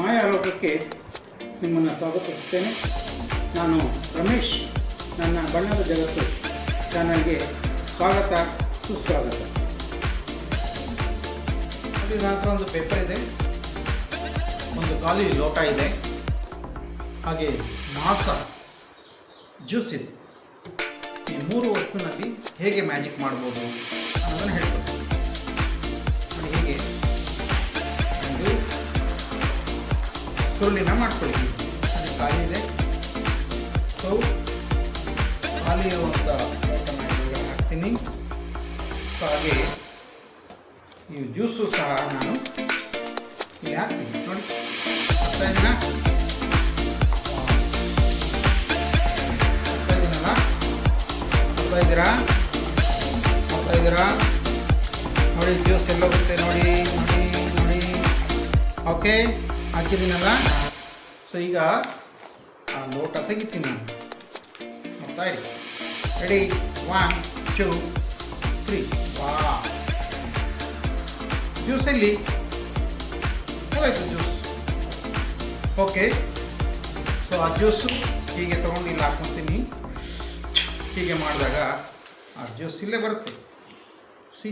ಮಾಯಾಲೋಕಕ್ಕೆ ನಿಮ್ಮನ್ನು ಸ್ವಾಗತಿಸುತ್ತೇನೆ. ನಾನು ರಮೇಶ್, ನನ್ನ ಬಣ್ಣದ ಜಗತ್ತು ಚಾನಲ್ಗೆ ಸ್ವಾಗತ, ಸುಸ್ವಾಗತ. ಅಲ್ಲಿ ನನ್ನ ಒಂದು ಪೇಪರ್ ಇದೆ. ಒಂದು ಖಾಲಿ ಲೋಟ ಇದೆ. ಹಾಗೆ ಮಾಸ, ಜ್ಯೂಸ್ ಇದೆ. ಈ ಮೂರು ವಸ್ತುನಲ್ಲಿ ಹೇಗೆ ಮ್ಯಾಜಿಕ್ ಮಾಡ್ಬೋದು ಅನ್ನೋದನ್ನು ಹೇಳ್ಕೊಡ್ತೀನಿ ಸುರುಳಿನ ಮಾಡ್ಕೊಳ್ಳಿ. ಅದು ಖಾಲಿ ಇದೆ. ಸೊ ಖಾಲಿ ಇರುವಂಥ ಹಾಕ್ತೀನಿ. ಸೊ ಹಾಗೆ ಈ ಜ್ಯೂಸು ಸಹ ನಾನು ಇಲ್ಲಿ ಹಾಕ್ತೀನಿ. ನೋಡಿ. ಇದ್ದೀರಾ ನೋಡಿ ಜ್ಯೂಸ್ ಎಲ್ಲ ಬರುತ್ತೆ. ನೋಡಿ ನೋಡಿ ನೋಡಿ. ಓಕೆ ಹಾಕಿದ್ದೀನಲ್ಲ? ಸೊ ಈಗ ಆ ಲೋಟ ತೆಗಿತೀನಿ ನಾನು. ನೋಡ್ತಾ ಇರಿ. ರೆಡಿ ಒನ್ ಟೂ ತ್ರೀ ವಾ ಜ್ಯೂಸಲ್ಲಿ ಹೋಯ್ತು ಜ್ಯೂಸ್ ಓಕೆ ಸೊ ಆ ಜ್ಯೂಸು ಹೀಗೆ ತೊಗೊಂಡು ಇಲ್ಲಿ ಹಾಕ್ಕೊತೀನಿ ಹೀಗೆ ಮಾಡಿದಾಗ ಆ ಜ್ಯೂಸ್ ಇಲ್ಲೇ ಬರುತ್ತೆ. ಸಿ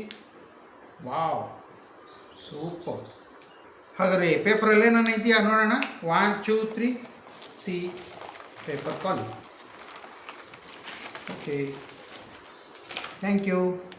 ವಾವ್ ಸೂಪರ್ ಹಾಗಾದರೆ ಪೇಪರಲ್ಲಿ ಏನೇನು ಇದೆಯಾ ನೋಡೋಣ? One two three C paper call okay thank you